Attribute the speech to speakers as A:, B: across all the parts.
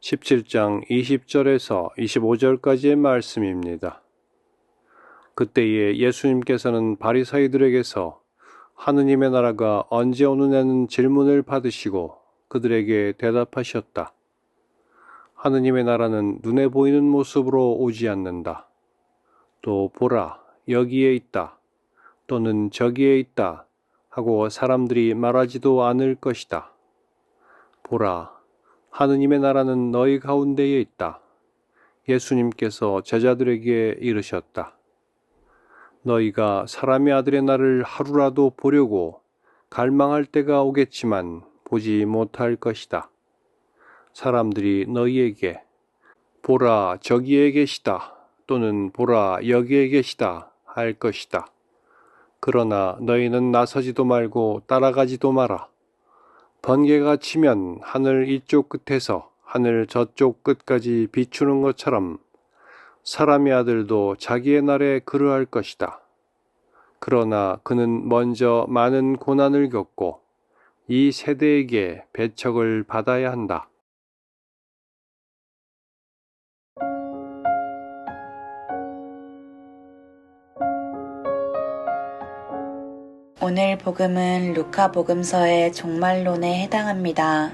A: 17장 20절에서 25절까지의 말씀입니다. 그때에 예수님께서는 바리사이들에게서 하느님의 나라가 언제 오느냐는 질문을 받으시고 그들에게 대답하셨다. 하느님의 나라는 눈에 보이는 모습으로 오지 않는다. 또 보라, 여기에 있다. 또는 저기에 있다. 하고 사람들이 말하지도 않을 것이다. 보라, 하느님의 나라는 너희 가운데에 있다. 예수님께서 제자들에게 이르셨다. 너희가 사람의 아들의 날을 하루라도 보려고 갈망할 때가 오겠지만 보지 못할 것이다. 사람들이 너희에게 보라 저기에 계시다 또는 보라 여기에 계시다 할 것이다. 그러나 너희는 나서지도 말고 따라가지도 마라. 번개가 치면 하늘 이쪽 끝에서 하늘 저쪽 끝까지 비추는 것처럼 사람의 아들도 자기의 날에 그러할 것이다. 그러나 그는 먼저 많은 고난을 겪고 이 세대에게 배척을 받아야 한다.
B: 오늘 복음은 루카 복음서의 종말론에 해당합니다.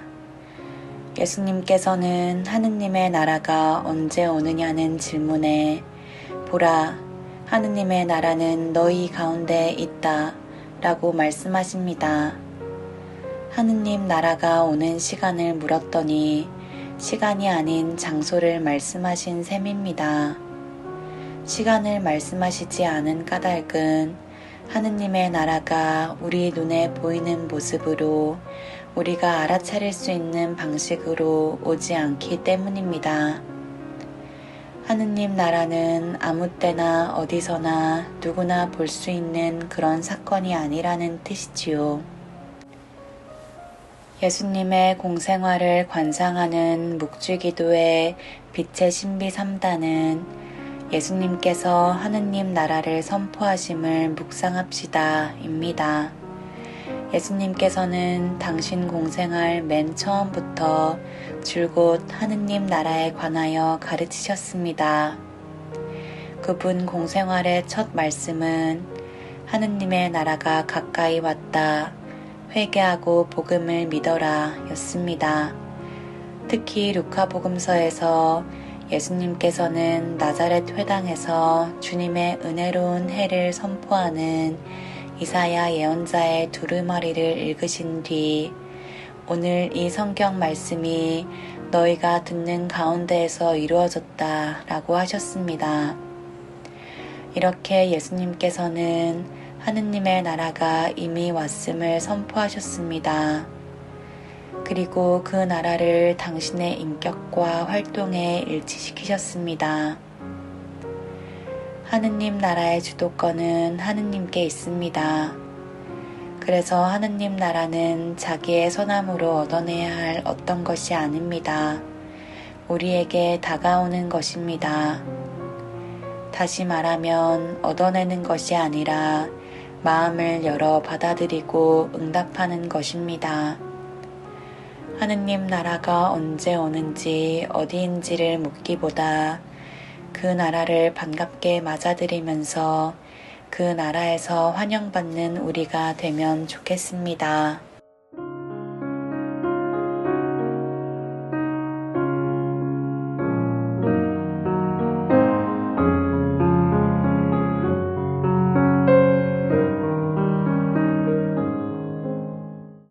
B: 예수님께서는 하느님의 나라가 언제 오느냐는 질문에 보라, 하느님의 나라는 너희 가운데 있다 라고 말씀하십니다. 하느님 나라가 오는 시간을 물었더니 시간이 아닌 장소를 말씀하신 셈입니다. 시간을 말씀하시지 않은 까닭은 하느님의 나라가 우리 눈에 보이는 모습으로 우리가 알아차릴 수 있는 방식으로 오지 않기 때문입니다. 하느님 나라는 아무 때나 어디서나 누구나 볼 수 있는 그런 사건이 아니라는 뜻이지요. 예수님의 공생활을 관상하는 묵주기도의 빛의 신비 3단은 예수님께서 하느님 나라를 선포하심을 묵상합시다. 입니다. 예수님께서는 당신 공생활 맨 처음부터 줄곧 하느님 나라에 관하여 가르치셨습니다. 그분 공생활의 첫 말씀은 하느님의 나라가 가까이 왔다. 회개하고 복음을 믿어라 였습니다. 특히 루카 복음서에서 예수님께서는 나자렛 회당에서 주님의 은혜로운 해를 선포하는 이사야 예언자의 두루마리를 읽으신 뒤 오늘 이 성경 말씀이 너희가 듣는 가운데에서 이루어졌다 라고 하셨습니다. 이렇게 예수님께서는 하느님의 나라가 이미 왔음을 선포하셨습니다. 그리고 그 나라를 당신의 인격과 활동에 일치시키셨습니다. 하느님 나라의 주도권은 하느님께 있습니다. 그래서 하느님 나라는 자기의 선함으로 얻어내야 할 어떤 것이 아닙니다. 우리에게 다가오는 것입니다. 다시 말하면 얻어내는 것이 아니라 마음을 열어 받아들이고 응답하는 것입니다. 하느님 나라가 언제 오는지 어디인지를 묻기보다 그 나라를 반갑게 맞아들이면서 그 나라에서 환영받는 우리가 되면 좋겠습니다.